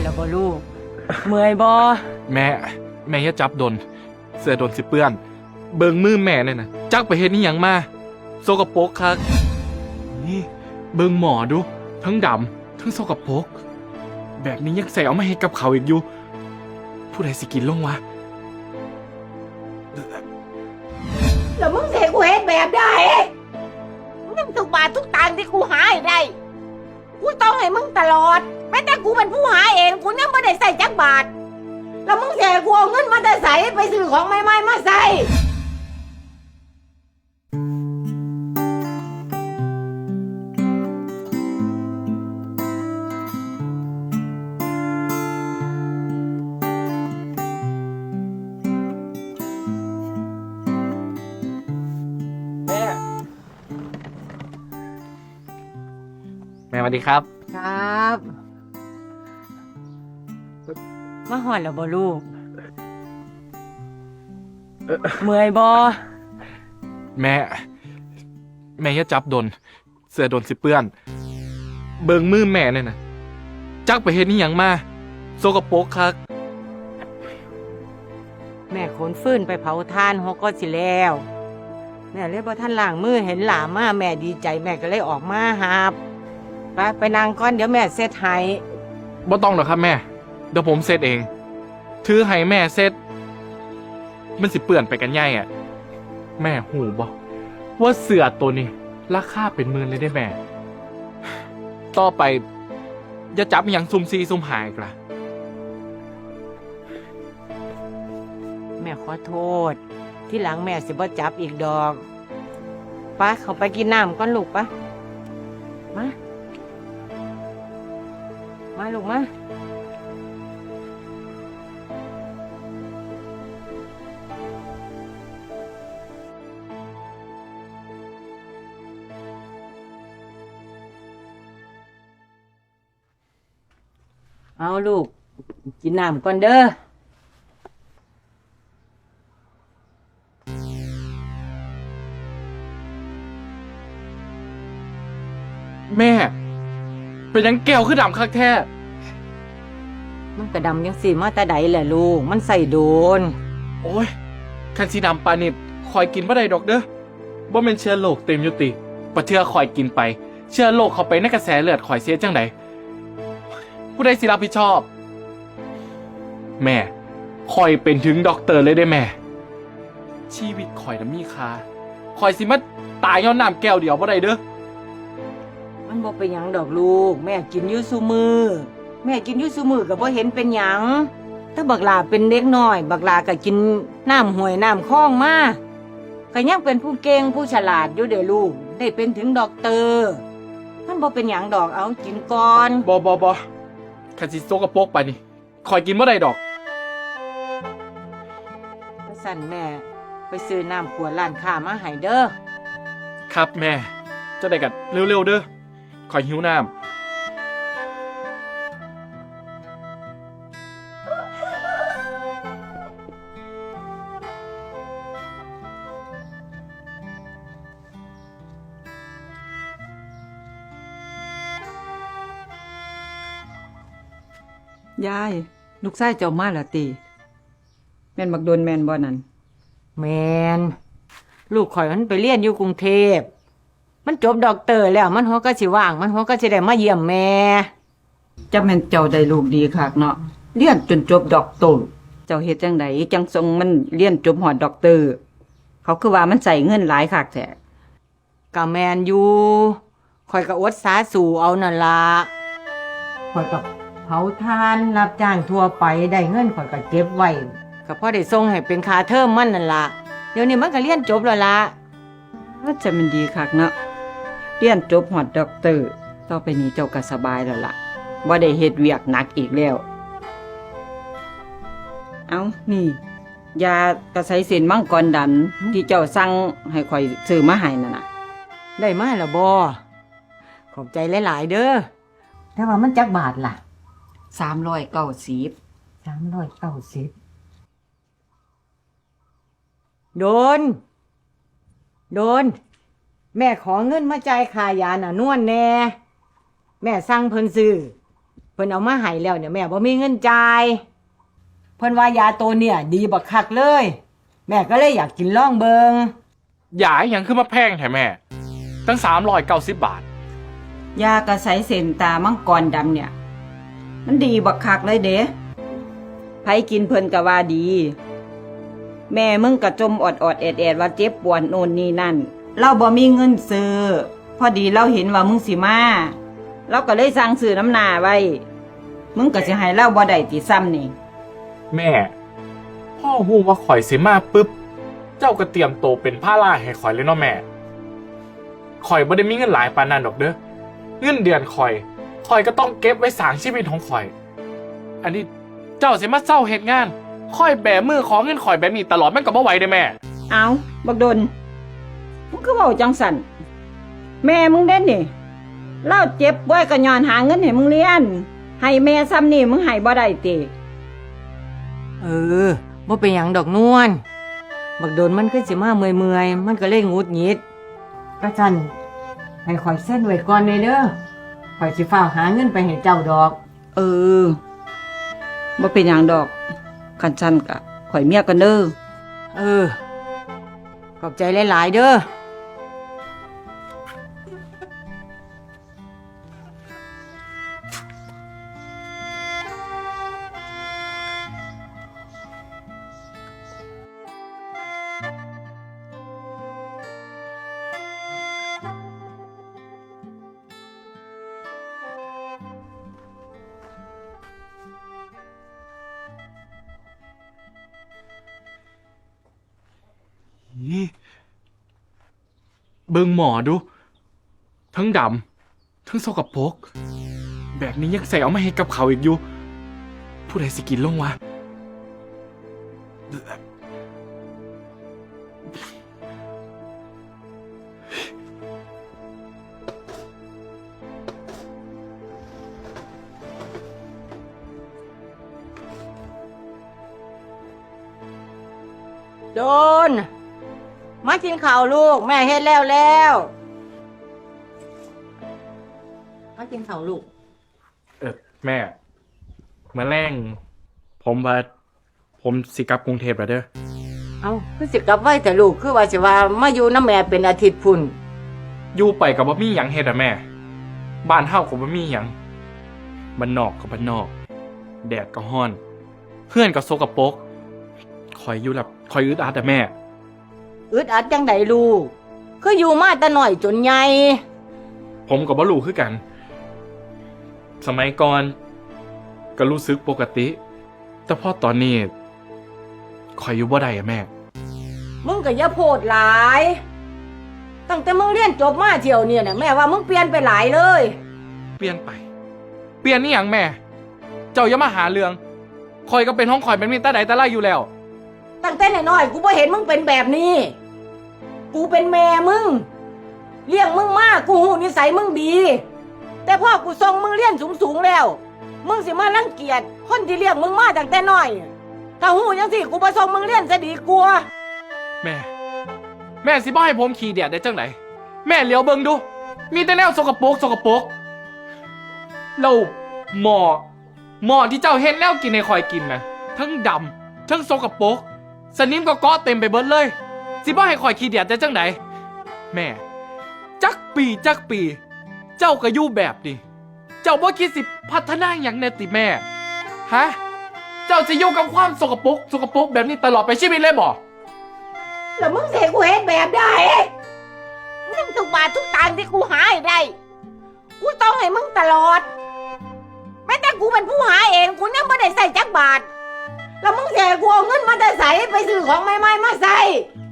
ดแล้วบ่ลูก เมื่อยบ่แม่ แม่อย่าจับดน เสื้อดนสิเปื้อน เบิงมือแม่เนี่ยนะจักไปเฮ็ดนี่หยังมาโซกโปรกคักนี่เบิงหมอดู ทั้งดำทั้งโซกโปรกแบบนี้ยังใส่เอามาให้กับเขาอีกอยู่ ผู้ใดสิกินลงวะ แล้วมึงเสกกูเห็นแบบได้มึงต้องทุกบาททุกตังค์ที่กูหาให้ได้ กูต้องให้มึงตลอด แม้แต่กูเป็นผู้หาเอง กูยังไม่ได้ใส่จักบาท แล้วมึงเสกกูเอาเงินมาแต่ใส่ไปซื้อของใหม่ๆมาใส่ แม่สวัสดีครับ ครับ มาหอดแล้วบ่ลูก เมื่อยบ่แม่ แม่อย่าจับดน เสื้อดนสิเปื้อน เบิงมือแม่เนี่ยนะจักไปเฮ็ดนี่หยังมาโซกโปรกคัก แม่ขนฟื้นไปเผาทานฮอกก็สิแล้วแม่เลยบ่ท่านล้างมือเห็นหลานมาแม่ดีใจแม่ก็เลยออกมาหาบ ไปไปนั่งก่อนเดี๋ยวแม่เซ็ตให้บ่ต้องหรอกครับแม่ เดี๋ยวผมเซตเอง ถือให้แม่เซตมันสิเปื่อนไปกันใหญ่อะแม่หูบอกว่าเสือตัวนี้ราคาเป็นหมื่นเลยได้แม่ ต่อไปอย่าจับอหย่างซุ่มซีซุ่มหายอีกละแม่ขอโทษ ที่หลังแม่สิบ่จับอีกดอกป้าเขาไปกินน้ำก่อนลูกปะมา มาลูกมาเอาลูก กินน้ำก่อนเด้อแม่ เป็นหยังแก้วคือดำคักแท้ มันกระดำยังสีมาแต่ใดแหละลูก มันใส่โดน โอ้ยคันสีดำปานิดคอยกินบ่ได้ดอกเด้อบ่เป็นเชื้อโรคเต็มอยุติปะเทือคอยกินไป เชื้อโรคเข้าไปในกระแสเลือดคอยเสียจังไดผู้ใดสิรับผิดชอบ แม่คอยเป็นถึงด็อกเตอร์เลยได้แม่ ชีวิตคอยน่ะมีค่าคอยสิมาตายย้อนน้ำแก้วเดียวบ่ได้เด้อมัน บอกเป็นหยังดอกลูก แม่กินอยูซูมือ แม่กินอยูซูมือก็บ่เห็นเป็นหยังถ้าบักลาเป็นเด็กน้อย บักลาก็กินน้ำห่วยน้ำคลองมาก็ยังเป็นผู้เก่งผู้ฉลาดอยู่เด้อลูก ได้เป็นถึงด็อกเตอร์มันบ่เป็นหยังดอกเอากินก่อน บอบอบอคันสิโซกระโปรกไปนี่คอยกินบ่ได้ดอก ไปสั่นแม่ ไปซื้อน้ำขวดร้านค้ามาให้เด้อ ครับแม่จะได้กันเร็วๆเด้อ คอยหิวน้ำยาย ลูกชายเจ้ามาแล้วติแม่นบักโดนแม่นบ่นั่นแมนลูกข่อยมันไปเรียนอยู่กรุงเทพ มันจบด็อกเตอร์แล้วมันหัวก็สิว่าง มันหัวก็สิได้มาเยี่ยมแม่ จะแม่นเจ้าได้ลูกดีคักเนาะเรียนจนจบด็อกเตอร์เจ้าเฮ็ดจังไดจังทรงมันเรียนจบฮอดด็อกเตอร์ เขาคือว่ามันใส่เงินหลายคักแท้กะแมนอยู่ข่อยก็อดสาสู่เอานั่นละข่อยกับเผาทานรับจ้างทั่วไปได้เงินข่อยก็เก็บไว้ก็พอได้ส่งให้เป็นค่าเทอมมันนั่นละเดี๋ยวนี้มันก็เรียนจบแล้วละ ว่าจะมันดีคักเนาะ เรียนจบฮอดด็อกเตอร์ ต่อไปนี้เจ้าก็สบายแล้วล่ะบ่ได้เฮ็ดเวียกหนักอีกแล้ว เอานี่ ยากระใสเส้นมังกรดันที่เจ้าสั่งให้ข่อยซื้อมาให้นั่นน่ะ ได้มาแล้วบ่ขอบใจหลาย ๆ เด้อแต่ว่ามันจักบาทล่ะสามร้อยเก้าสิบสามร้อยเก้าสิบโดน โดน แม่ขอเงินมาจ่ายค่ายาน่ะนวลแน่ แม่สั่งเพิ่นซื้อเพิ่นพิ่นเอามาให้แล้วเนี่ยแม่บ่มีเงินจ่ายเพิ่นว่ายาตัวเนี่ย ดีบักคักเลย แม่ก็เลยอยากกินล่องเบิงยาอหย่างขึ้นมาแพงแท้แม่ ตั้งสามร้อยเก้าสิบบาท ยากระใสเส้นตามังกรดำเนี่ย มันดีบักคักเลยเด้ไผกินเพิ่นก็ว่าดี แม่มึงกระจมอดอดๆแอดแอดๆว่าเจ็บปวดโน่นนี่นั่น เราบ่มีเงินซื้อ พอดีเราเห็นว่ามึงสิมาเราก็เลยสั่งซื้อน้ำหนาไว้ มึงก็สิให้เราบ่ได้ติซ้ำนี่ แม่ พ่อฮู้ว่าข่อยสิมาปุ๊บ เจ้าก็เตรียมโตวเป็นผ้าล่าให้ข่อยเลยเนาะแม่ ข่อยบ่ได้มีเงินหลายปานนั้นดอกเด้อ เงินเดือนข่อย ข่อยก็ต้องเก็บไว้สร้างชีวิตของข่อย อันนี้เจ้าสิมาเศร้าเหตุงาน ข่อยแบมือของเงินข่อยแบบนี้ตลอดมันก็บ่ไหวเด้อแม่ เอาบักดน มึงก็บอกจังสันแม่มึงเด่นนี่เล่าเจ็บป่วยก็ย้อนหาเงินให้มึงเรียน ให้แม่ซ้ำนี่มึงให้บ่ได้ติเออบ่เป็นหยังดอกนวลบักโดนมันก็สิมาเมื่อยๆมันก็เลยหงุดหงิดก็จันให้ข่อยเส้นไว้ก่อนเลยเด้อข่อยสิฟ้าวหาเงินไปให้เจ้าดอก เออบ่เป็นอย่างดอกคันชันกะข่อยเมียกันเด้อ เออ ขอบใจหลายๆเด้อ เบิ่งหมอดู ทั้งดำทั้งสกปก แบบนี้ยังใส่เอาไม่ให้กับเขาอีกอยู่ ผู้ใดสิกินลงวะ มากินข้าวลูก แม่เฮ็ดแล้วแล้วมากินข้าวลูก เออแม่มาแรงผมว่าผมสิกลับกรุงเทพแล้วเด้อเอาคือสิกลับไว้แต่ลูกคือว่าสิว่ามาอยู่น้ำแม่เป็นอาทิตย์พุ่นอยู่ไปกับบ่มีหยังเฮ็ดอะแม่ บ้านเฮาก็บ่มีหยังบ้านนอกก็บ้านนอก แดดก็ร้อน เพื่อนก็สกปรกคอยอยู่แบบคอยอึดอัดอะแม่ อึดอัดจังไดลูกคืออยู่มาแต่น้อยจนใหญ่ผมกับบ่รู้คือกัน สมัยก่อนก็รู้สึกปกติ แต่พอตอนนี้คอยอยู่บ่ได้อะแม่ มึงก็อย่าโพดหลาย ตั้งแต่มึงเรียนจบมาเที่ยวเนี่ยนะแม่ว่ามึงเปลี่ยนไปหลายเลย เปลี่ยนไป เปลี่ยนนี่หยังแม่ เจ้าอย่ามาหาเรื่องคอยก็เป็นห้องคอยเป็นมีแต่ใดแต่ไรอยู่แล้ว ตั้งแต่น้อยๆกูบ่เห็นมึงเป็นแบบนี้ กูเป็นแม่มึง เลี้ยงมึงมากกูหูนิสัยมึงดี แต่พ่อกูส่งมึงเรียนสูงๆแล้ว มึงสิมารังเกียจคนที่เลี้ยงมึงมาตั้งแต่น้อย ถ้าหูยังสิกูบ่ส่งมึงเรียนจะดีกว่าแม่ แม่สิบ่ให้ผมขี่เดียดได้จังไหนแม่เลี้ยวเบิ่งดู มีแต่แนวสกปรกสกปรกแล้วหมอหมอที่เจ้าเห็นแล้วกินในคอยกินนะทั้งดำทั้งสกปรกสนิมก็เกาะเต็มไปเบิดเลย สิบ่ให้คอยขี่เดียดได้จังไหนแม่ จักปีจักปี เจ้าก็อยู่แบบนี้เจ้าบ่คิดสิพัฒนาอย่างแน่ติแม่ฮะเจ้าจะอยู่กับความสกปรกสกปรกแบบนี้ตลอดไปชีวิตเลยบ่แล้วมึงเสกกูเห็นแบบได้เงินทุกบาททุกตังค์ที่กูหาให้ได้ กูต้องให้มึงตลอด แม้แต่กูเป็นผู้หาเอง กูยังไม่ได้ใส่จักบาท แล้วมึงเสกกูเอาเงินมาแต่ใส่ไปซื้อของใหม่ๆมาใส่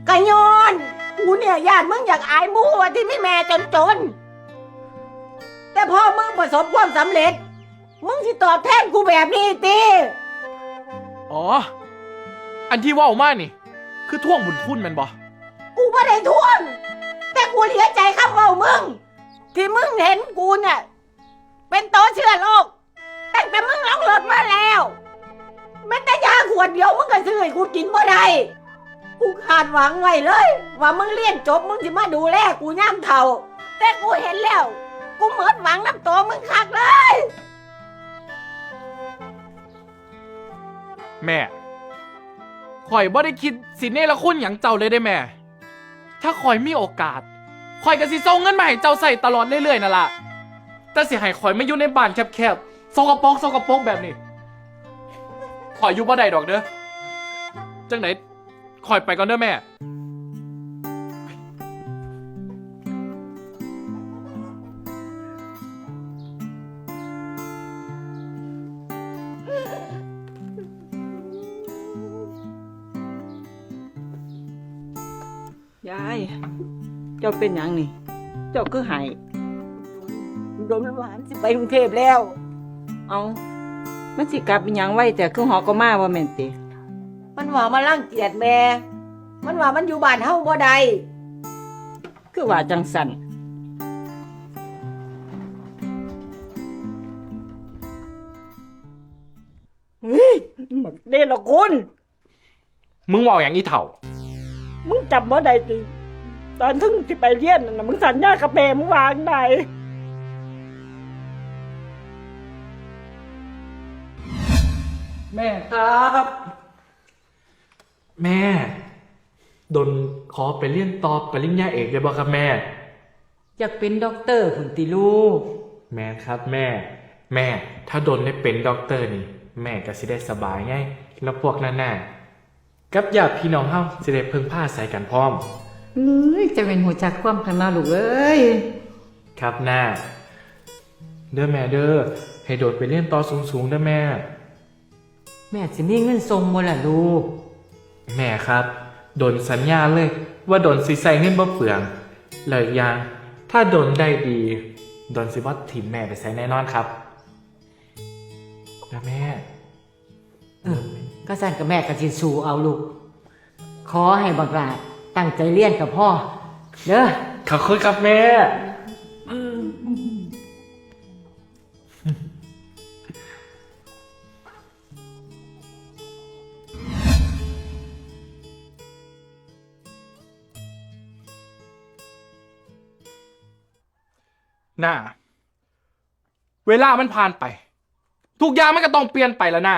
กะยอนกูเนี่ยญาติมึงอยากอายหมูว่าที่ไม่แม่จนจนๆแต่พอมึงประสบความสำเร็จ มึงสิตอบแทนกูแบบนี้ตีอ๋อ อันที่เว่ามานี่ คือท่วงบุญคุณแมันบ่กูไม่ได้ทวง แต่กูเสียใจคำเว่ามึง ที่มึงเห็นกูเนี่ยเป็นโตเชื้อโรคตั้งแต่มึงลองรถมาแล้วแม้แต่ยาขวดเดียวมึงก็ซื้อให้กูกินบ่ได้ กูคาดหวังไว้เลย ว่ามึงเรียนจบมึงสิมาดูแลกูย่ำเท่า แต่กูเห็นแล้ว กูเหมดหวังน้ำตัวมึงคักเลย แม่ข่อยบ่ได้คิดสิเนรคุณอย่างเจ้าเลยได้แม่ ถ้าข่อยมีโอกาสข่อยก็สิส่งเงินมาให้เจ้าใส่ตลอดเรื่อยๆนั่นล่ะแต่สิให้ข่อยไมาอยู่ในบ้านแคบๆสกปรกสกปรกแบบนี้ข่อยอยู่บ่ได้ดอกเด้อจังไหน ข่อยไปก่อนเด้อแม่ ยาย เจ้าเป็นหยังนี่ เจ้าคือหายโดนมันหวานสิไปกรุงเทพแล้ว เอามันสิกลับเป็นหยังไว้แต่คือหอก็มาว่าแม่นติ มันว่ามาล่างเกียจแม่ มันว่ามันอยู่บ้านเฮาบ่ได้คือว่าจังสันบักเดละคุณ มึงเว่าอย่างอีเถ่า มึงจำบ่ได้ติตอนถึงที่ไปเรียนน่ะมึงสัญญากับแม่มึงวางได้แม่ครับ แม่ ดนขอไปเรียนตอบปริญญาเอกได้บ่ครับแม่ อยากเป็นด็อกเตอร์คุณติลูก แม่ครับแม่ แม่ ถ้าดนได้เป็นด็อกเตอร์นี่ แม่ก็สิได้สบายไงแล้วพวกนั้นน่ะกับญาติพี่น้องเฮาสิได้เพิ่งผ้าใส่กันพร้อม เอ้ยจะเป็นหัวจักความข้างหน้าลูกเอ้ย ครับหน้า เด้อแม่เด้อให้โดดไปเรียนต่อสูงๆเด้อแม่ แม่สิมีเงินทรงบ่ล่ะลูก แม่ครับ โดนสัญญาเลยว่าโดนสิใส่เงินบ่เปลืองเลยอยาง ถ้าโดนได้ดี โดนสิว่าทีมแม่ไปใส่แน่นอนครับนะแม่ เออ ก็สั่นกับแม่ก็สิสู้เอาลูก ขอให้บักหลาตั้งใจเรียนกับพ่อ เด้อขอบคุณครับแม่ น่าเวลามันผ่านไป ทุกอย่างมันก็ต้องเปลี่ยนไปแล้วนะ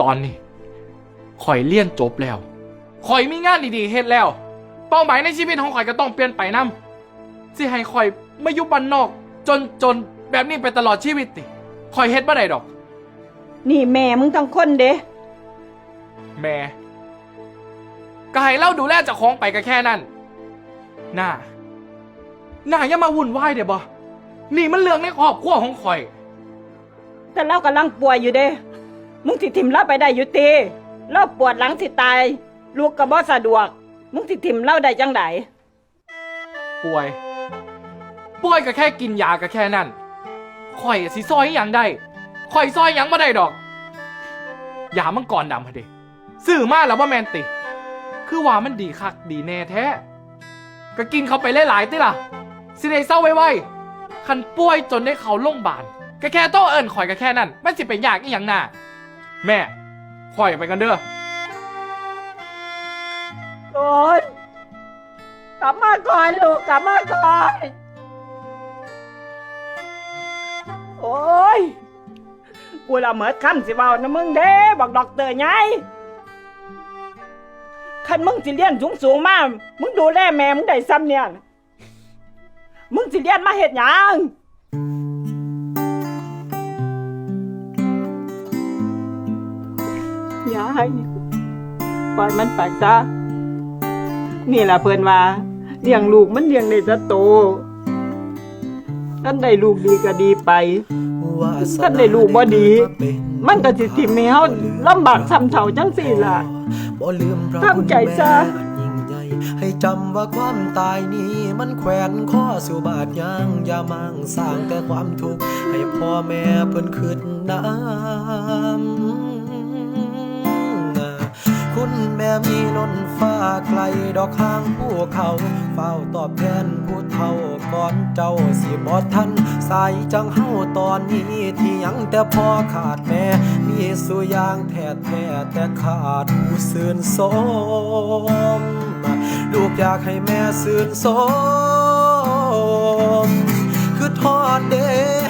ตอนนี้ข่อยเลี่ยนจบแล้วข่อยมีงานดีๆเฮ็ดแล้ว เป้าหมายในชีวิตของข่อยก็ต้องเปลี่ยนไปนํสิให้ข่อยมาอยู่บ้านนอก จนจนแบบนี้ไปตลอดชีวิตติข่อยเฮ็ดบ่ได้ดอก นี่แม่มึงทั้งคนเด้แม่ก็ให้เราดูแลเจ้าของไปก็แค่นั้นน่าน่าอย่ามาวุ่นวายเดี๋ยวบ่ นี่มันเรื่องในครอบครัวของข่อย แต่เรากำลังป่วยอยู่เด้ มึงสิทิมเราไปได้อยู่ตีเราปวดหลังสิตาย ลูกก็บ่สะดวก มึงสิทิมเราได้จังไดป่วย ป่วยก็แค่กินยาก็แค่นั้นข่อยสิซอยอหย่างได้ข่อยซอยหยังบ่ได้ดอก ยามังกรดำฮะเดิซื้อมาแล้วว่าแมนติ คือว่ามันดีคักดีแน่แท้ ก็กินเข้าไปหลายๆติล่ะสิได้เศร้าไว้ๆ คันป่วยจนได้เขาโรงพยาบาลก็แค่โต้เอิญข่อยก็แค่นั้นมันสิเป็นยากอีหยังน่ะแม่ข่อยไปกันเด้อก่อนกลับมาก่อนลูกกลับมาก่อนโอ้ยกูละเหมิดคำสิเบานะมึงเด้บอกดอกเตอร์ไงคันมึงสิเรียนสูงสูงมามึงดูแลแม่มึงได้ซ้ำเนี่ย มึงสิเรียนมาเห็ดหยังยายปล่อยมันไปซะนี่แหละเพื่อนว่าเลี้ยงลูกมันเลี้ยงได้จะโตท่านได้ลูกดีก็ดีไปท่านได้ลูกบ่ดี มันก็สิทิ่มให้เฮาลำบากซ้ำเฒ่าจังซี่ล่ะบ่ลืมพระทำใจซะ ใหญ่ให้จำว่าความตายนี้มันแขวนข้อสู่บาดยางอย่ามั่งสร้างแต่ความทุกข์ให้พ่อแม่เพิ่นขึ้นน้ำคุณแม่มีล้นฟ้าไกลดอกข้างภูเขาเฝ้าตอบแทนผู้เฒ่าก่อนเจ้าสิบ่ทันสายจังเฮาตอนนี้ที่ยังแต่พ่อขาดแม่มีสุยางแท้แท้แต่ขาดผู้ซื่นสม ลูกอยากให้แม่ซื่นสมคือทอดเด้